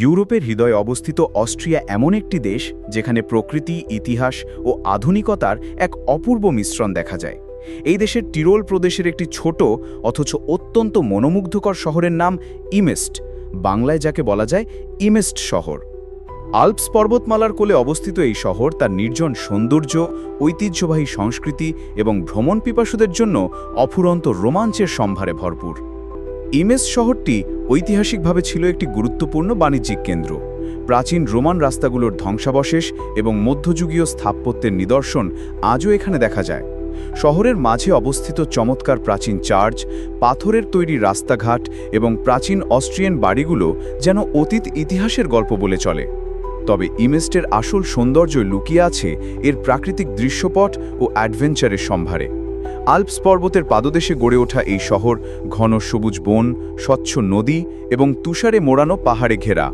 ইউরোপের হৃদয়ে অবস্থিত অস্ট্রিয়া এমন একটি দেশ যেখানে প্রকৃতি, ইতিহাস ও আধুনিকতার এক অপূর্ব মিশ্রণ দেখা যায়। এই দেশের টিরোল প্রদেশের একটি ছোট অথচ অত্যন্ত মনোমুগ্ধকর শহরের নাম ইমেস্ট, বাংলায় যাকে বলা যায় ইমেস্ট শহর। আল্পস পর্বতমালার কোলে অবস্থিত এই শহর তার নির্জন সৌন্দর্য, ঐতিহ্যবাহী সংস্কৃতি এবং ভ্রমণ পিপাসুদের জন্য অফুরন্ত রোমাঞ্চের সম্ভারে ভরপুর। ইমেস শহরটি ঐতিহাসিকভাবে ছিল একটি গুরুত্বপূর্ণ বাণিজ্যিক কেন্দ্র। প্রাচীন রোমান রাস্তাগুলোর ধ্বংসাবশেষ এবং মধ্যযুগীয় স্থাপত্যের নিদর্শন আজও এখানে দেখা যায়। শহরের মাঝে অবস্থিত চমৎকার প্রাচীন চার্চ, পাথরের তৈরি রাস্তাঘাট এবং প্রাচীন অস্ট্রিয়ান বাড়িগুলো যেন অতীত ইতিহাসের গল্প বলে চলে। তবে ইমেস্টের আসল সৌন্দর্য লুকিয়ে আছে এর প্রাকৃতিক দৃশ্যপট ও অ্যাডভেঞ্চারের সম্ভারে। আল্পস পর্বতের পাদদেশে গড়ে ওঠা এই শহর ঘন সবুজ বন, স্বচ্ছ নদী এবং তুষারে মোড়ানো পাহাড়ে ঘেরা।